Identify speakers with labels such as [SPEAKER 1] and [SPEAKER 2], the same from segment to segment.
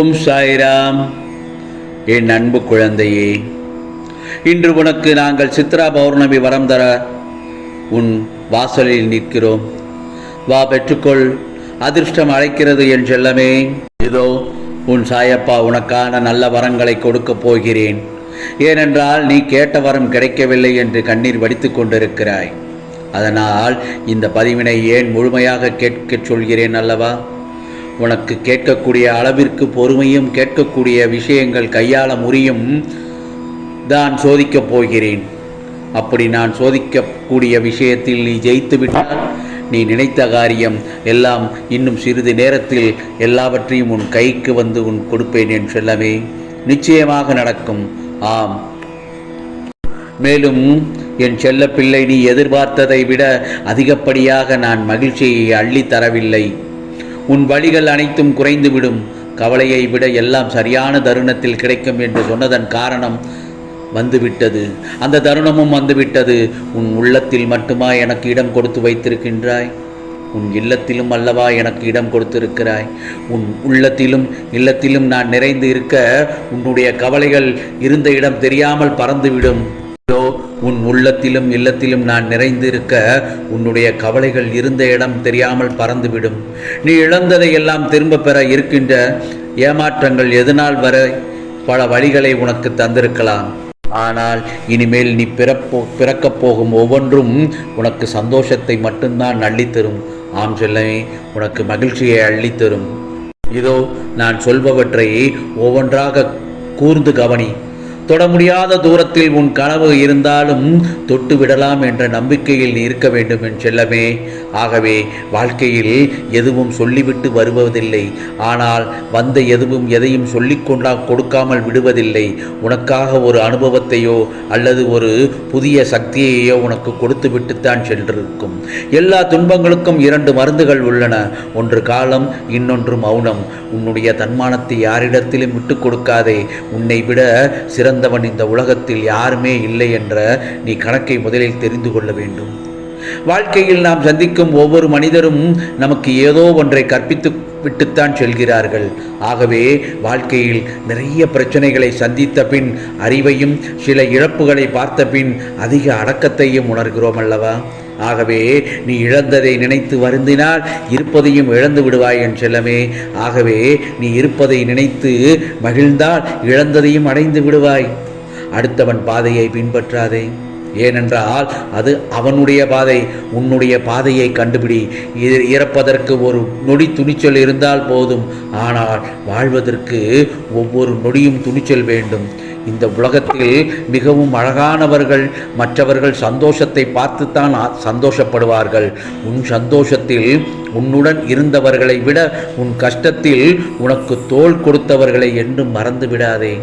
[SPEAKER 1] ஓம் சாய்ராம். என் அன்பு குழந்தையே இன்று உனக்கு நாங்கள் சித்ரா பௌர்ணமி வரம் தர உன் வாசலில் நிற்கிறோம். வா பெற்றுக்கொள் அதிர்ஷ்டம் அழைக்கிறது என் செல்லமே. இதோ உன் சாயப்பா உனக்கான நல்ல வரங்களை கொடுக்கப் போகிறேன். ஏனென்றால் நீ கேட்ட வரம் கிடைக்கவில்லை என்று கண்ணீர் வடித்து கொண்டிருக்கிறாய். அதனால் இந்த பதிவினை ஏன் முழுமையாக கேட்கச் சொல்கிறேன் அல்லவா? உனக்கு கேட்கக்கூடிய அளவிற்கு பொறுமையும் கேட்கக்கூடிய விஷயங்கள் கையாள முறியும் தான் சோதிக்கப் போகிறேன். அப்படி நான் சோதிக்கக்கூடிய விஷயத்தில் நீ ஜெயித்து விட்டால் நீ நினைத்த காரியம் எல்லாம் இன்னும் சிறிது நேரத்தில் எல்லாவற்றையும் உன் கைக்கு வந்து உன் கொடுப்பேன் என் செல்லவே நிச்சயமாக நடக்கும். ஆம். மேலும் என் செல்ல பிள்ளை நீ எதிர்பார்த்ததை விட அதிகப்படியாக நான் மகிழ்ச்சியை அள்ளித் தரவில்லை. உன் வழிகள் அனைத்தும் குறைந்துவிடும். கவலையை விட எல்லாம் சரியான தருணத்தில் கிடைக்கும் என்று சொன்னதன் காரணம் வந்துவிட்டது. அந்த தருணமும் வந்துவிட்டது. உன் உள்ளத்தில் மட்டுமா எனக்கு இடம் கொடுத்து வைத்திருக்கின்றாய்? உன் இல்லத்திலும் அல்லவா எனக்கு இடம் கொடுத்திருக்கிறாய்? உன் உள்ளத்திலும் இல்லத்திலும் நான் நிறைந்து இருக்க உன்னுடைய கவலைகள் இருந்த இடம் தெரியாமல் பறந்துவிடும். உன் உள்ளத்திலும் இல்லத்திலும் நான் நிறைந்திருக்க உன்னுடைய கவலைகள் இருந்த இடம் தெரியாமல் பறந்துவிடும். நீ இழந்ததை எல்லாம் திரும்ப பெற இருக்கின்ற ஏமாற்றங்கள் எதனால் வர பல வழிகளை உனக்கு தந்திருக்கலாம். ஆனால் இனிமேல் நீ பிறப்போ பிறக்கப் போகும் ஒவ்வொன்றும் உனக்கு சந்தோஷத்தை மட்டும்தான் அள்ளித்தரும். ஆம் செல்லமே உனக்கு மகிழ்ச்சியை அள்ளித்தரும். இதோ நான் சொல்பவற்றை ஒவ்வொன்றாக கூர்ந்து கவனி. தொட முடியாத தூரத்தில் உன் கனவு இருந்தாலும் தொட்டு விடலாம் என்ற நம்பிக்கையில் நீ இருக்க வேண்டும் என் செல்லமே. ஆகவே வாழ்க்கையில் எதுவும் சொல்லிவிட்டு வருவதில்லை. ஆனால் வந்த எதுவும் எதையும் சொல்லிக்கொண்டா கொடுக்காமல் விடுவதில்லை. உனக்காக ஒரு அனுபவத்தையோ அல்லது ஒரு புதிய சக்தியையோ உனக்கு கொடுத்து விட்டுத்தான் சென்றிருக்கும். எல்லா துன்பங்களுக்கும் இரண்டு மருந்துகள் உள்ளன. ஒன்று காலம் இன்னொன்று மௌனம். உன்னுடைய தன்மானத்தை யாரிடத்திலும் விட்டு கொடுக்காதே. உன்னை விட சிறந்த சிறந்தவன் இந்த உலகத்தில் யாருமே இல்லை என்ற நீ கணக்கை முதலில் தெரிந்து கொள்ள வேண்டும். வாழ்க்கையில் நாம் சந்திக்கும் ஒவ்வொரு மனிதரும் நமக்கு ஏதோ ஒன்றை கற்பித்து விட்டுத்தான் செல்கிறார்கள். ஆகவே வாழ்க்கையில் நிறைய பிரச்சனைகளை சந்தித்த பின் அறிவையும் சில இழப்புகளை பார்த்த பின் அதிக அடக்கத்தையும் உணர்கிறோம் அல்லவா? ஆகவே நீ இழந்ததை நினைத்து வருந்தினால் இருப்பதையும் இழந்து விடுவாய் என் செல்லமே. ஆகவே நீ இருப்பதை நினைத்து மகிழ்ந்தால் இழந்ததையும் அடைந்து விடுவாய். அடுத்தவன் பாதையை பின்பற்றாதே. ஏனென்றால் அது அவனுடைய பாதை உன்னுடைய பாதையை கண்டுபிடி. இறப்பதற்கு ஒரு நொடி துணிச்சல் இருந்தால் போதும். ஆனால் வாழ்வதற்கு ஒவ்வொரு நொடியும் துணிச்சல் வேண்டும். இந்த உலகத்தில் மிகவும் அழகானவர்கள் மற்றவர்கள் சந்தோஷத்தை பார்த்துத்தான் சந்தோஷப்படுவார்கள். உன் சந்தோஷத்தில் உன்னுடன் இருந்தவர்களை விட உன் கஷ்டத்தில் உனக்கு தோல் கொடுத்தவர்களை என்றும் மறந்து விடாதே.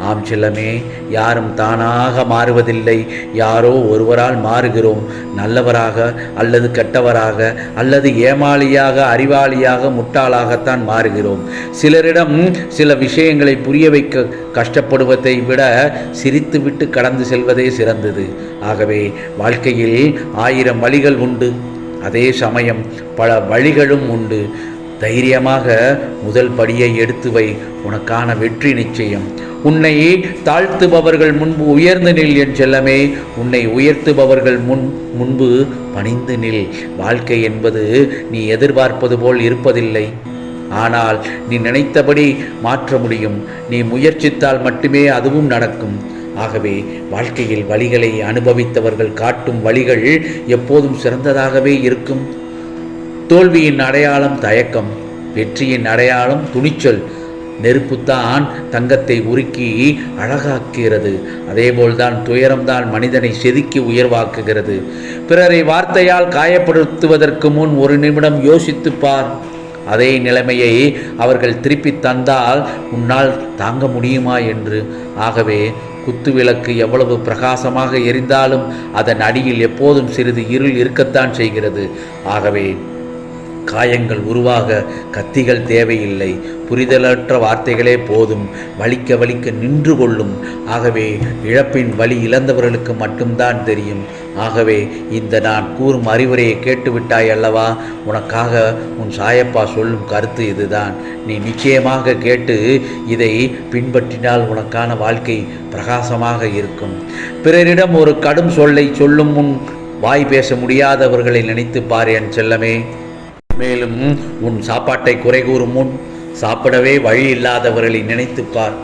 [SPEAKER 1] ஆம் செல்லமே யாரும் தானாக மாறுவதில்லை. யாரோ ஒருவரால் மாறுகிறோம். நல்லவராக அல்லது கெட்டவராக அல்லது ஏமாளியாக அறிவாளியாக முட்டாளாகத்தான் மாறுகிறோம். சிலரிடம் சில விஷயங்களை புரிய வைக்க கஷ்டப்படுவதை விட சிரித்துவிட்டு கடந்து செல்வதே சிறந்தது. ஆகவே வாழ்க்கையில் ஆயிரம் வழிகள் உண்டு. அதே சமயம் பல வழிகளும் உண்டு. தைரியமாக முதல் படியை எடுத்து வை உனக்கான வெற்றி நிச்சயம். உன்னை தாழ்த்துபவர்கள் முன்பு உயர்ந்து நில் என் செல்லமே. உன்னை உயர்த்துபவர்கள் முன் முன்பு பணிந்து நில். வாழ்க்கை என்பது நீ எதிர்பார்ப்பது போல் இருப்பதில்லை. ஆனால் நீ நினைத்தபடி மாற்ற முடியும். நீ முயற்சித்தால் மட்டுமே அதுவும் நடக்கும். ஆகவே வாழ்க்கையில் வழிகளை அனுபவித்தவர்கள் காட்டும் வழிகள் எப்போதும் சிறந்ததாகவே இருக்கும். தோல்வியின் அடையாளம் தயக்கம் வெற்றியின் அடையாளம் துணிச்சல். நெருப்புத்தான் தங்கத்தை உருக்கி அழகாக்குகிறது. அதேபோல்தான் துயரம்தான் மனிதனை செதுக்கி உயர்வாக்குகிறது. பிறரை வார்த்தையால் காயப்படுத்துவதற்கு முன் ஒரு நிமிடம் யோசித்துப் பார். அதே நிலைமையை அவர்கள் திருப்பி தந்தால் உன்னால் தாங்க முடியுமா என்று. ஆகவே குத்துவிளக்கு எவ்வளவு பிரகாசமாக எரிந்தாலும் அதன் அடியில் எப்போதும் சிறிது இருள் இருக்கத்தான் செய்கிறது. ஆகவே காயங்கள் உருவாக கத்திகள் தேவையில்லை. புரிதலற்ற வார்த்தைகளே போதும். வலிக்க வலிக்க நின்று கொள்ளும். ஆகவே இழப்பின் வழி இழந்தவர்களுக்கு மட்டும்தான் தெரியும். ஆகவே இந்த நான் கூறும் அறிவுரையை கேட்டுவிட்டாய் அல்லவா? உனக்காக உன் சாயப்பா சொல்லும் கருத்து இதுதான். நீ நிச்சயமாக கேட்டு இதை பின்பற்றினால் உனக்கான வாழ்க்கை பிரகாசமாக இருக்கும். பிறரிடம் ஒரு கடும் சொல்லை சொல்லும் முன் வாய் பேச முடியாதவர்களை நினைத்து பார் என் செல்லமே. மேலும் உன் சாப்பாட்டை குறை கூறும் முன் சாப்பிடவே வழி இல்லாதவர்களை நினைத்துப்பார்.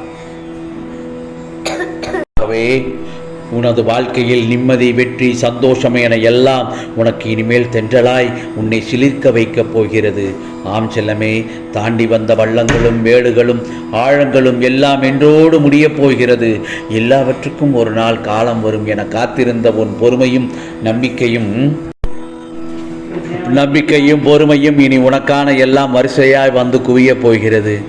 [SPEAKER 1] உனது வாழ்க்கையில் நிம்மதி வெற்றி சந்தோஷம் என எல்லாம் உனக்கு இனிமேல் தென்றலாய் உன்னை சிலிர்க்க வைக்கப் போகிறது. ஆம் செல்லமே தாண்டி வந்த வள்ளங்களும் மேடுகளும் ஆழங்களும் எல்லாம் என்றோடு முடியப் போகிறது. எல்லாவற்றுக்கும் ஒரு நாள் காலம் வரும் என காத்திருந்த உன் பொறுமையும் நம்பிக்கையும் நம்பிக்கையும் பொறுமையும் இனி உனக்கான எல்லாம் வரிசையாய் வந்து குவியப் போகிறது.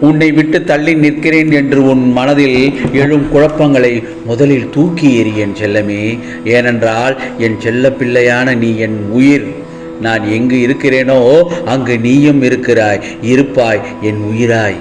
[SPEAKER 1] உன்னை விட்டு தள்ளி நிற்கிறேன் என்று உன் மனதில் எழும் குழப்பங்களை முதலில் தூக்கி எறி என் செல்லமே ஏனென்றால் என் செல்ல பிள்ளையான நீ என் உயிர். நான் எங்கு இருக்கிறேனோ அங்கு நீயும் இருக்கிறாய். இருப்பாய் என் உயிராய்.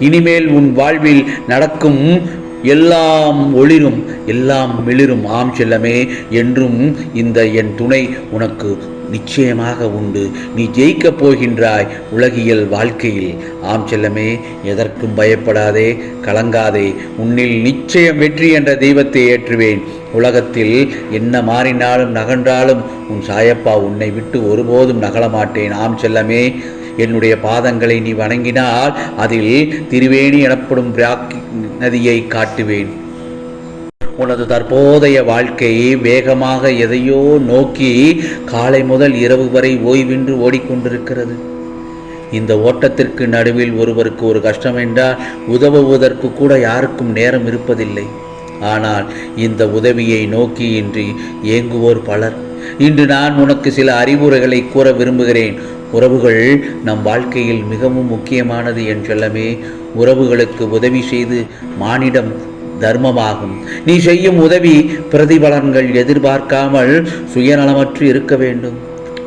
[SPEAKER 1] இனிமேல் உன் வாழ்வில் நடக்கும் எல்லாம் ஒளிரும் எல்லாம் மிளிரும். ஆம் செல்லமே என்றும் இந்த என் துணை உனக்கு நிச்சயமாக உண்டு. நீ ஜெயிக்கப் போகின்றாய் உலகியல் வாழ்க்கையில். ஆம் செல்லமே எதற்கும் பயப்படாதே கலங்காதே. உன்னில் நிச்சயம் வெற்றி என்ற தெய்வத்தை ஏற்றுவேன். உலகத்தில் என்ன மாறினாலும் நகன்றாலும் உன் சாயப்பா உன்னை விட்டு ஒருபோதும் நகலமாட்டேன். ஆம் செல்லமே என்னுடைய பாதங்களை நீ வணங்கினால் அதில் திருவேணி எனப்படும் பிராக்கி நதியை காட்டுவேன். உனது தற்போதைய வாழ்க்கை வேகமாக எதையோ நோக்கி காலை முதல் இரவு வரை ஓய்வின்றி ஓடிக்கொண்டிருக்கிறது. இந்த ஓட்டத்திற்கு நடுவில் ஒருவருக்கு ஒரு கஷ்டம் என்றால் உதவுவதற்கு கூட யாருக்கும் நேரம் இருப்பதில்லை. ஆனால் இந்த உதவியை நோக்கி இன்றி ஏங்குவோர் பலர். இன்று நான் உனக்கு சில அறிவுரைகளை கூற விரும்புகிறேன். உறவுகள் நம் வாழ்க்கையில் மிகவும் முக்கியமானது என் செல்லமே. உறவுகளுக்கு உதவி செய்து மானிடம் தர்மமாகும். நீ செய்யும் உதவி பிரதிபலன்கள் எதிர்பார்க்காமல் சுயநலமற்று இருக்க வேண்டும்.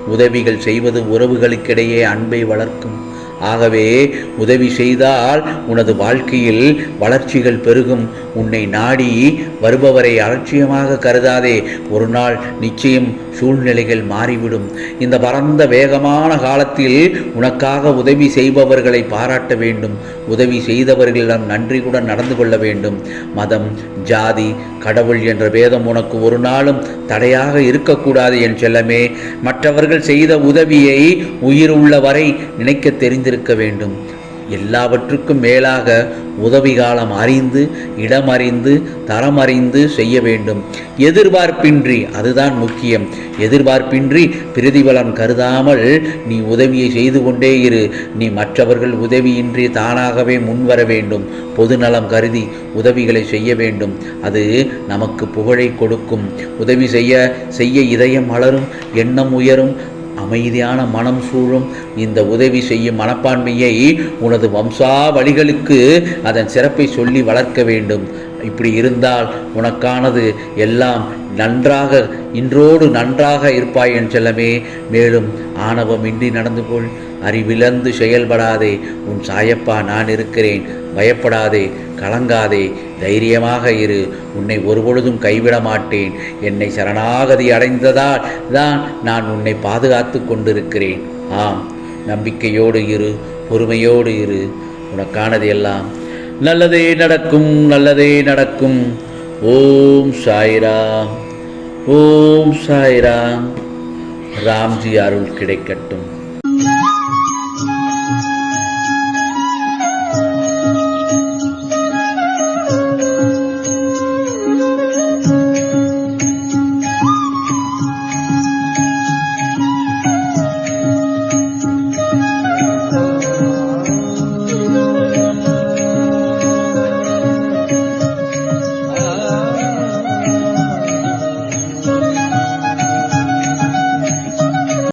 [SPEAKER 1] உதவிகள் செய்வது உறவுகளுக்கிடையே அன்பை வளர்க்கும். ஆகவே உதவி செய்தால் உனது வாழ்க்கையில் வளர்ச்சிகள் பெருகும். உன்னை நாடி வருபவரை அலட்சியமாக கருதாதே. ஒரு நாள் நிச்சயம் சூழ்நிலைகள் மாறிவிடும். இந்த பரந்த வேகமான காலத்தில் உனக்காக உதவி செய்பவர்களை பாராட்ட வேண்டும். உதவி செய்தவர்களிடம் நன்றியுடன் நடந்து கொள்ள வேண்டும். மதம் ஜாதி கடவுள் என்ற வேதம் உனக்கு ஒரு நாளும் தடையாக இருக்கக்கூடாது என் செல்லமே. மற்றவர்கள் செய்த உதவியை உயிர் உள்ள வரை நினைக்க அறிந்திருக்க வேண்டும். எல்லாவற்றுக்கும் மேலாக உதவி காலம் அறிந்து இடம் அறிந்து தரம் அறிந்து செய்ய வேண்டும். எதிர்பார்ப்பின்றி அதுதான் முக்கியம். எதிர்பார்ப்பின்றி பிரதிபலன் கருதாமல் நீ உதவியை செய்து கொண்டே இரு. நீ மற்றவர்கள் உதவியின்றி தானாகவே முன்வர வேண்டும். பொதுநலம் கருதி உதவிகளை செய்ய வேண்டும். அது நமக்கு புகழை கொடுக்கும். உதவி செய்ய செய்ய இதயம் மலரும் எண்ணம் உயரும் அமைதியான மனம் சூழும் இந்த உதவி செய்யும் மனப்பான்மையை உனது வம்சாவளிகளுக்கு அதன் சிறப்பை சொல்லி வளர்க்க வேண்டும். இப்படி இருந்தால் உனக்கானது எல்லாம் நன்றாக இன்றோடு நன்றாக இருப்பாய் என் செல்லமே. மேலும் ஆணவமின்றி நடந்து கொள் அறிவிழந்து செயல்படாதே. உன் சாயப்பா நான் இருக்கிறேன். பயப்படாதே. கலங்காதே. தைரியமாக இரு. உன்னை ஒருபொழுதும் கைவிட மாட்டேன். என்னை சரணாகதி அடைந்ததால் தான் நான் உன்னை பாதுகாத்து கொண்டிருக்கிறேன். ஆம். நம்பிக்கையோடு இரு. பொறுமையோடு இரு. உனக்கானது எல்லாம் நல்லதே நடக்கும் நல்லதே நடக்கும். ஓம் சாய்ராம். ஓம் சாய்ராம். ராம்ஜி அருள் கிடைக்கட்டும்.